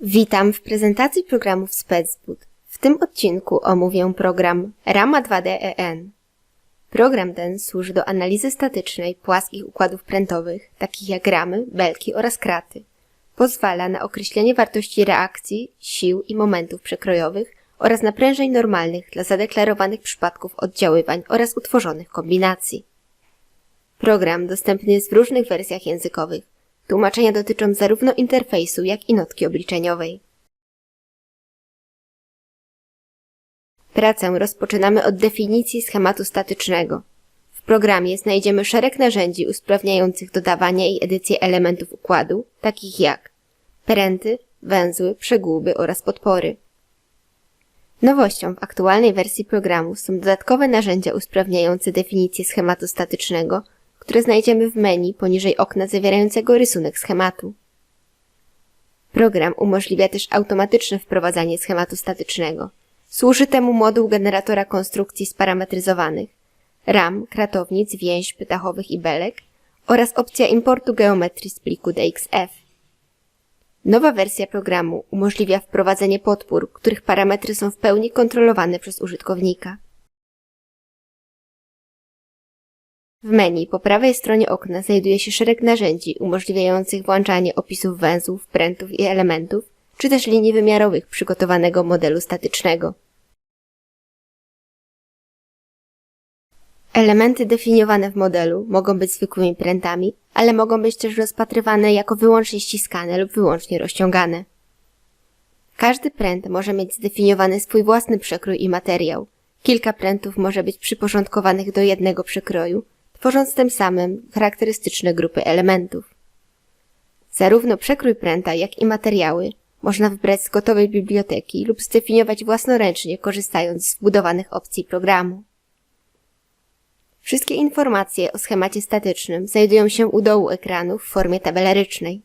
Witam w prezentacji programów SpecBoot. W tym odcinku omówię program Rama 2D EN. Program ten służy do analizy statycznej płaskich układów prętowych, takich jak ramy, belki oraz kraty. Pozwala na określenie wartości reakcji, sił i momentów przekrojowych oraz naprężeń normalnych dla zadeklarowanych przypadków oddziaływań oraz utworzonych kombinacji. Program dostępny jest w różnych wersjach językowych. Tłumaczenia dotyczą zarówno interfejsu, jak i notki obliczeniowej. Pracę rozpoczynamy od definicji schematu statycznego. W programie znajdziemy szereg narzędzi usprawniających dodawanie i edycję elementów układu, takich jak pręty, węzły, przegłuby oraz podpory. Nowością w aktualnej wersji programu są dodatkowe narzędzia usprawniające definicję schematu statycznego, które znajdziemy w menu poniżej okna zawierającego rysunek schematu. Program umożliwia też automatyczne wprowadzanie schematu statycznego. Służy temu moduł generatora konstrukcji sparametryzowanych, ram, kratownic, więźb dachowych i belek oraz opcja importu geometrii z pliku DXF. Nowa wersja programu umożliwia wprowadzenie podpór, których parametry są w pełni kontrolowane przez użytkownika. W menu po prawej stronie okna znajduje się szereg narzędzi umożliwiających włączanie opisów węzłów, prętów i elementów, czy też linii wymiarowych przygotowanego modelu statycznego. Elementy definiowane w modelu mogą być zwykłymi prętami, ale mogą być też rozpatrywane jako wyłącznie ściskane lub wyłącznie rozciągane. Każdy pręt może mieć zdefiniowany swój własny przekrój i materiał. Kilka prętów może być przyporządkowanych do jednego przekroju, tworząc tym samym charakterystyczne grupy elementów. Zarówno przekrój pręta, jak i materiały można wybrać z gotowej biblioteki lub zdefiniować własnoręcznie, korzystając z wbudowanych opcji programu. Wszystkie informacje o schemacie statycznym znajdują się u dołu ekranu w formie tabelarycznej.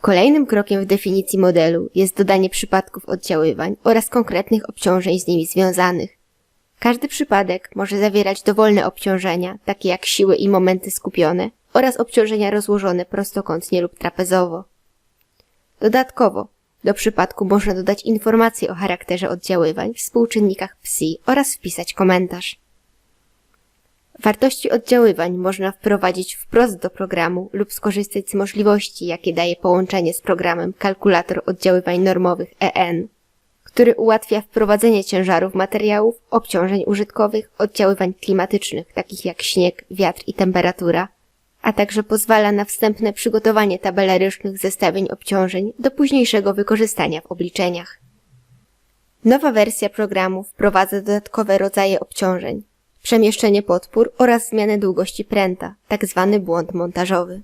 Kolejnym krokiem w definicji modelu jest dodanie przypadków oddziaływań oraz konkretnych obciążeń z nimi związanych. Każdy przypadek może zawierać dowolne obciążenia, takie jak siły i momenty skupione oraz obciążenia rozłożone prostokątnie lub trapezowo. Dodatkowo, do przypadku można dodać informacje o charakterze oddziaływań, współczynnikach psi oraz wpisać komentarz. Wartości oddziaływań można wprowadzić wprost do programu lub skorzystać z możliwości, jakie daje połączenie z programem kalkulator oddziaływań normowych EN, który ułatwia wprowadzenie ciężarów materiałów, obciążeń użytkowych, oddziaływań klimatycznych, takich jak śnieg, wiatr i temperatura, a także pozwala na wstępne przygotowanie tabelarycznych zestawień obciążeń do późniejszego wykorzystania w obliczeniach. Nowa wersja programu wprowadza dodatkowe rodzaje obciążeń, przemieszczenie podpór oraz zmianę długości pręta, tzw. błąd montażowy.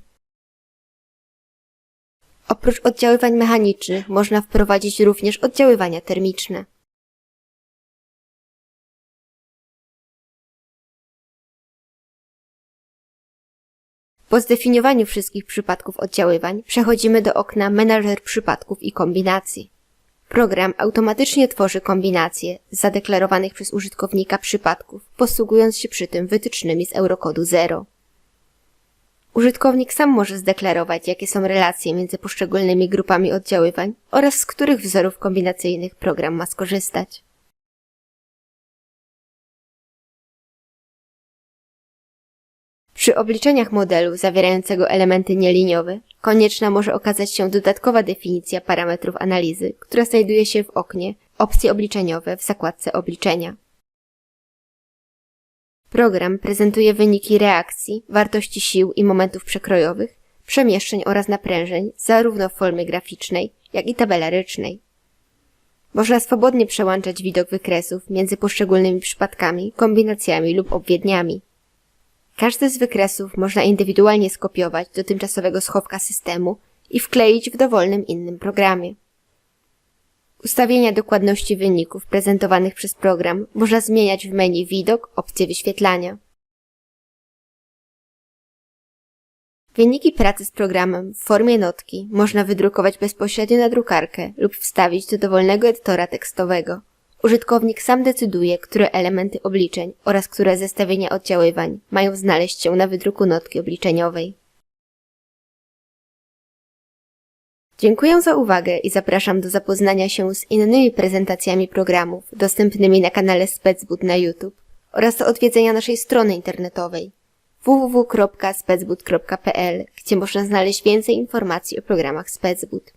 Oprócz oddziaływań mechanicznych można wprowadzić również oddziaływania termiczne. Po zdefiniowaniu wszystkich przypadków oddziaływań przechodzimy do okna Menadżer przypadków i kombinacji. Program automatycznie tworzy kombinacje z zadeklarowanych przez użytkownika przypadków, posługując się przy tym wytycznymi z Eurokodu 0. Użytkownik sam może zdeklarować, jakie są relacje między poszczególnymi grupami oddziaływań oraz z których wzorów kombinacyjnych program ma skorzystać. Przy obliczeniach modelu zawierającego elementy nieliniowe konieczna może okazać się dodatkowa definicja parametrów analizy, która znajduje się w oknie Opcje obliczeniowe w zakładce Obliczenia. Program prezentuje wyniki reakcji, wartości sił i momentów przekrojowych, przemieszczeń oraz naprężeń zarówno w formie graficznej, jak i tabelarycznej. Można swobodnie przełączać widok wykresów między poszczególnymi przypadkami, kombinacjami lub obwiedniami. Każdy z wykresów można indywidualnie skopiować do tymczasowego schowka systemu i wkleić w dowolnym innym programie. Ustawienia dokładności wyników prezentowanych przez program można zmieniać w menu Widok, opcję wyświetlania. Wyniki pracy z programem w formie notki można wydrukować bezpośrednio na drukarkę lub wstawić do dowolnego edytora tekstowego. Użytkownik sam decyduje, które elementy obliczeń oraz które zestawienia oddziaływań mają znaleźć się na wydruku notki obliczeniowej. Dziękuję za uwagę i zapraszam do zapoznania się z innymi prezentacjami programów dostępnymi na kanale Specbud na YouTube oraz do odwiedzenia naszej strony internetowej www.specbud.pl, gdzie można znaleźć więcej informacji o programach Specbud.